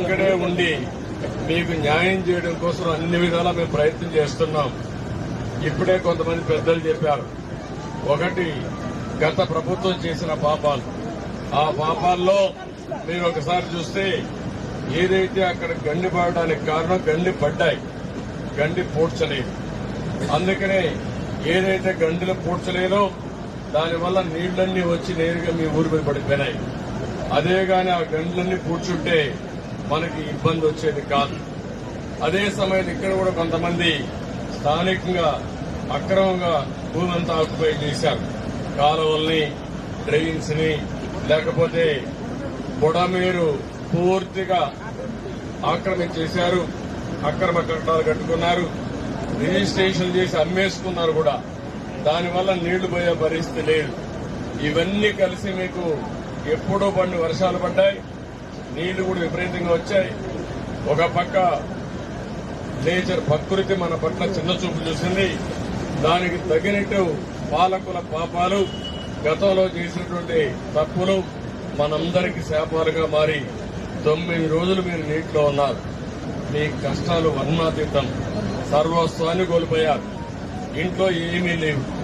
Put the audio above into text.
ఇక్కడే ఉండి మీకు న్యాయం చేయడం కోసం అన్ని విధాలా మేము ప్రయత్నం చేస్తున్నాం. ఇప్పుడే కొంతమంది పెద్దలు చెప్పారు. ఒకటి గత ప్రభుత్వం చేసిన పాపాలు. ఆ పాపాల్లో మీరు ఒకసారి చూస్తే ఏదైతే అక్కడ గండి పడడానికి కారణం గండి పడ్డాయి. గండి పూడ్చలేదు. అందుకనే ఏదైతే గండిలో పూడ్చలేదో దానివల్ల నీళ్ళన్నీ వచ్చి నేరుగా మీ ఊరి మీద పడిపోయినాయి. అదే గాని ఆ గంటలన్నీ కూర్చుంటే మనకి ఇబ్బంది వచ్చేది కాదు. అదే సమయంలో ఇక్కడ కూడా కొంతమంది స్థానికంగా అక్రమంగా భూమంతా ఆక్యుపై చేశారు. కాలువల్ని డ్రైన్స్ని లేకపోతే బుడమేరు పూర్తిగా ఆక్రమించేశారు అక్రమ కట్టాలు కట్టుకున్నారు. రిజిస్ట్రేషన్ చేసి అమ్మేసుకున్నారు కూడా. దానివల్ల నీళ్ళు పోయే పరిస్థితి లేదు. ఇవన్నీ కలిసి మీకు ఎప్పుడో పడిన వర్షాలు పడ్డాయి నీళ్ళు కూడా విపరీతంగా వచ్చాయి. ఒక పక్క నేచర్ ప్రకృతి మన పట్ల చిన్న చూపు చూసింది. దానికి తగినట్టు పాలకుల పాపాలు గతంలో చేసినటువంటి తప్పులు మనందరికీ శాపాలుగా మారి తొమ్మిది రోజులు మీరు నీటిలో ఉన్నారు. మీ కష్టాలు వర్ణాతీతం. సర్వస్వాన్ని కోల్పోయారు. ఇంట్లో ఏమీ లేవు.